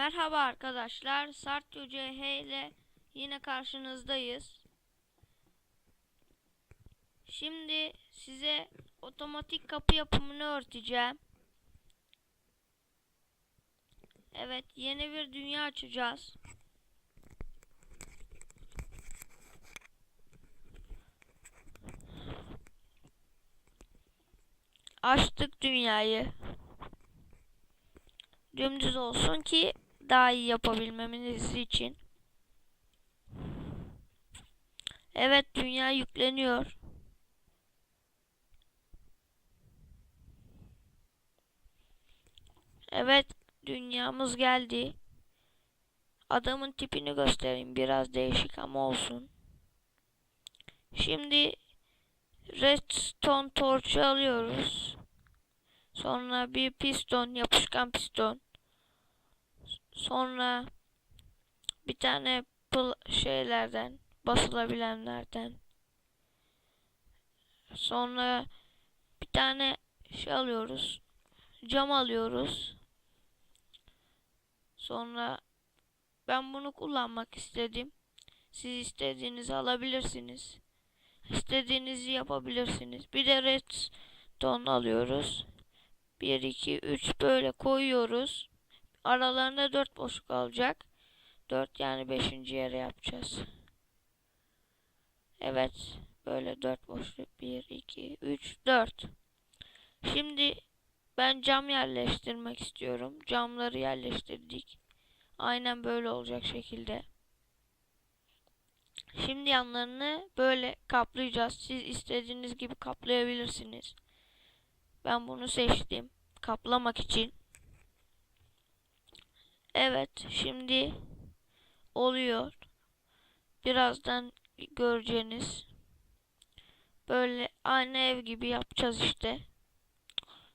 Merhaba arkadaşlar. Sartyo CH ile yine karşınızdayız. Şimdi size otomatik kapı yapımını öğreteceğim. Evet, yeni bir dünya açacağız. Açtık dünyayı. Dümdüz olsun ki daha iyi yapabilmemiz için. Evet dünya yükleniyor. Evet dünyamız geldi. Adamın tipini göstereyim biraz değişik ama olsun. Şimdi redstone torchu alıyoruz. Sonra bir piston, yapışkan piston. Sonra bir tane şeylerden, basılabilenlerden. Sonra bir tane şey alıyoruz. Cam alıyoruz. Sonra ben bunu kullanmak istedim. Siz istediğinizi alabilirsiniz. İstediğinizi yapabilirsiniz. Bir de redstone alıyoruz. 1, 2, 3 böyle koyuyoruz. Aralarında 4 boşluk alacak. 4 yani 5. yere yapacağız. Evet. Böyle 4 boşluk. 1, 2, 3, 4. Şimdi ben cam yerleştirmek istiyorum. Camları yerleştirdik. Aynen böyle olacak şekilde. Şimdi yanlarını böyle kaplayacağız. Siz istediğiniz gibi kaplayabilirsiniz. Ben bunu seçtim. Kaplamak için. Evet şimdi oluyor. Birazdan göreceğiniz. Böyle aynı ev gibi yapacağız işte.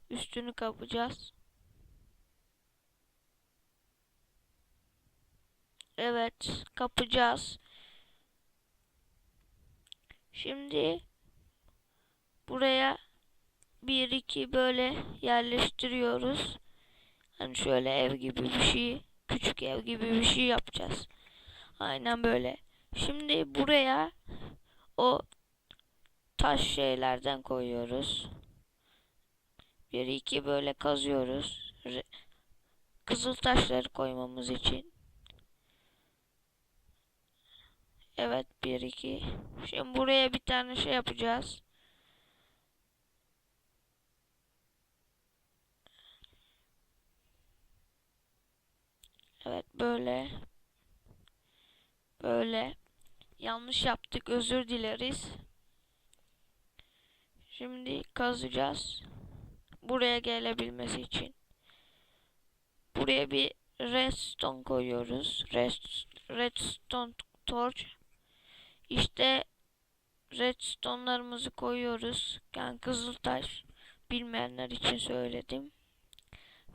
Üstünü kapacağız. Evet kapacağız. Şimdi buraya bir iki böyle yerleştiriyoruz. Hani şöyle ev gibi bir şey, küçük ev gibi bir şey yapacağız. Aynen böyle. Şimdi buraya o taş şeylerden koyuyoruz. Bir iki böyle kazıyoruz. Kızıl taşları koymamız için. Evet bir iki. Şimdi buraya bir tane şey yapacağız. Evet böyle. Böyle. Yanlış yaptık özür dileriz. Şimdi kazacağız. Buraya gelebilmesi için. Buraya bir redstone koyuyoruz. Rest, redstone torch. İşte redstone'larımızı koyuyoruz. Yani kızıltaş bilmeyenler için söyledim.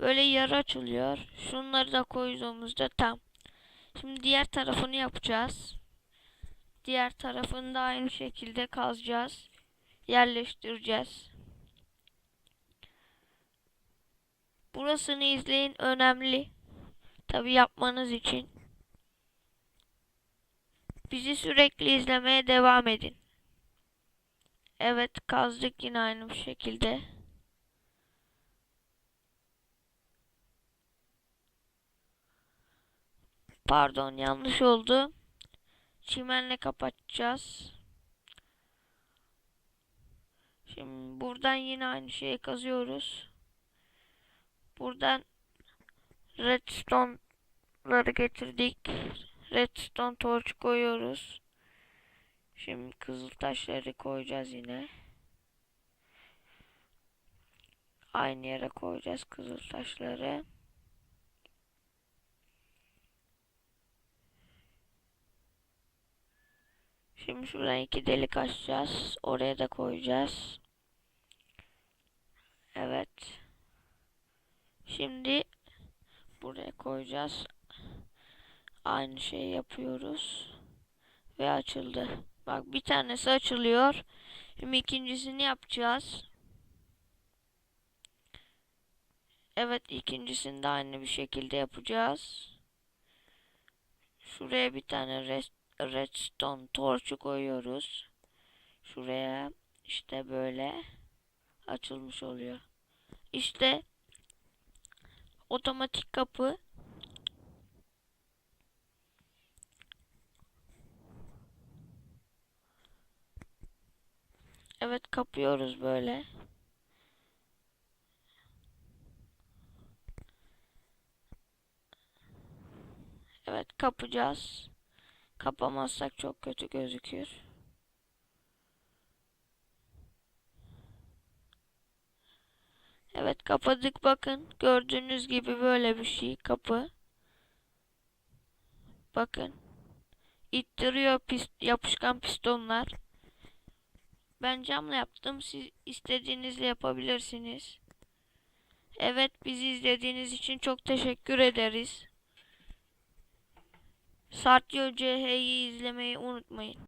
Böyle yarı açılıyor. Şunları da koyduğumuzda tam. Şimdi diğer tarafını yapacağız. Diğer tarafını da aynı şekilde kazacağız. Yerleştireceğiz. Burasını izleyin önemli. Tabi yapmanız için. Bizi sürekli izlemeye devam edin. Evet kazdık yine aynı şekilde. Pardon yanlış oldu. Çimenle kapatacağız. Şimdi buradan yine aynı şeyi kazıyoruz. Buradan redstone'ları getirdik. Redstone torch koyuyoruz. Şimdi kızıl taşları koyacağız yine. Aynı yere koyacağız kızıl taşları. Şimdi şuradan iki delik açacağız. Oraya da koyacağız. Evet. Şimdi buraya koyacağız. Aynı şeyi yapıyoruz. Ve açıldı. Bak bir tanesi açılıyor. Şimdi ikincisini yapacağız. Evet ikincisini de aynı bir şekilde yapacağız. Şuraya bir tane rest, redstone torçu koyuyoruz. Şuraya işte böyle açılmış oluyor. İşte otomatik kapı. Evet kapıyoruz böyle. Evet kapacağız. Kapamazsak çok kötü gözükür. Evet kapadık bakın. Gördüğünüz gibi böyle bir şey kapı. Bakın. İttiriyor pist, yapışkan pistonlar. Ben camla yaptım. Siz istediğinizle yapabilirsiniz. Evet bizi izlediğiniz için çok teşekkür ederiz. Sartyo CH'yi izlemeyi unutmayın.